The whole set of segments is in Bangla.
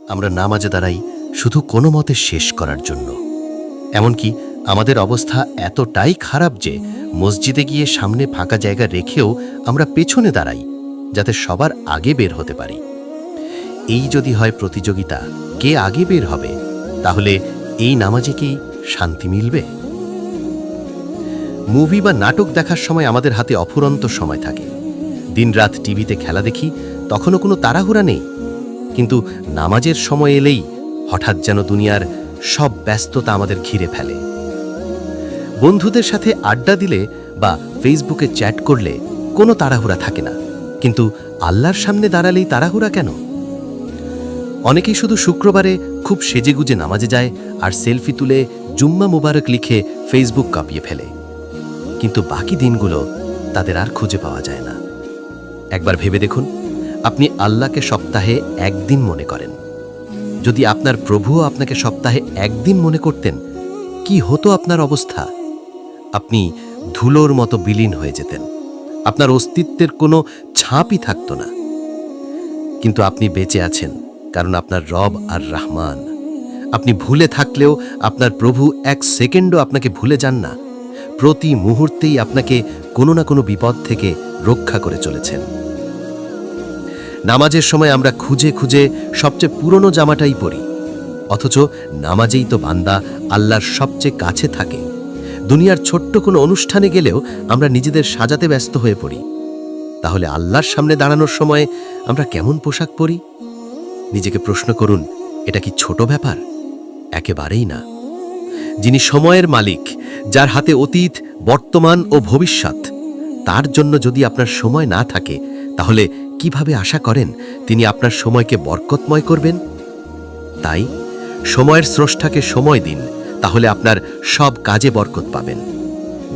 আমরা নামাজে দাঁড়াই শুধু কোনো মতে শেষ করার জন্য। এমনকি আমাদের অবস্থা এতটাই খারাপ যে মসজিদে গিয়ে সামনে ফাঁকা জায়গা রেখেও আমরা পেছনে দাঁড়াই, যাতে সবার আগে বের হতে পারি। এই যদি হয় প্রতিযোগিতা, কে আগে বের হবে, তাহলে এই নামাজে কি শান্তি মিলবে? মুভি বা নাটক দেখার সময় আমাদের হাতে অফুরন্ত সময় থাকে। দিনরাত টিভিতে খেলা দেখি, তখনও কোনো তাড়াহুড়া নেই। কিন্তু নামাজের সময় এলেই হঠাৎ যেন দুনিয়ার সব ব্যস্ততা আমাদের ঘিরে ফেলে। বন্ধুদের সাথে আড্ডা দিলে বা ফেসবুকে চ্যাট করলে কোনো তাড়াহুড়া থাকে না। কিন্তু আল্লাহর সামনে দাঁড়ালেই তাড়াহুড়া কেন? অনেকেই শুধু শুক্রবারে খুব সেজেগুজে নামাজে যায় আর সেলফি তুলে জুম্মা মুবারক লিখে ফেসবুক কাঁপিয়ে ফেলে। কিন্তু বাকি দিনগুলো তাদের আর খুঁজে পাওয়া যায় না। একবার ভেবে দেখুন। আপনি আল্লাহকে সপ্তাহে একদিন মনে করেন। যদি আপনার প্রভুও আপনাকে সপ্তাহে একদিন মনে করতেন, কি হতো আপনার অবস্থা? আপনি ধুলোর মতো বিলীন হয়ে যেতেন। আপনার অস্তিত্বের কোনো ছাপই থাকতো না। কিন্তু আপনি বেঁচে আছেন, কারণ আপনার রব আর রাহমান। আপনি ভুলে থাকলেও আপনার প্রভু এক সেকেন্ডও আপনাকে ভুলে যান না। প্রতি মুহূর্তেই আপনাকে কোনো না কোনো বিপদ থেকে রক্ষা করে চলেছেন। নামাজের সময় আমরা খুঁজে খুঁজে সবচেয়ে পুরনো জামাটাই পরি। অথচ নামাজেই তো বান্দা আল্লাহর সবচেয়ে কাছে থাকে। দুনিয়ার ছোট্ট কোনো অনুষ্ঠানে গেলেও আমরা নিজেদের সাজাতে ব্যস্ত হয়ে পড়ি। তাহলে আল্লাহর সামনে দাঁড়ানোর সময় আমরা কেমন পোশাক পরি? নিজেকে প্রশ্ন করুন, এটা কি ছোট ব্যাপার? একেবারেই না। যিনি সময়ের মালিক, যার হাতে অতীত, বর্তমান ও ভবিষ্যৎ, তার জন্য যদি আপনার সময় না থাকে, তাহলে কীভাবে আশা করেন তিনি আপনার সময়কে বরকতময় করবেন? তাই, সময়ের স্রষ্টাকে সময় দিন, তাহলে আপনার সব কাজে বরকত পাবেন।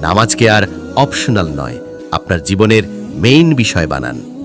নামাজকে আর অপশনাল নয়, আপনার জীবনের মেইন বিষয় বানান।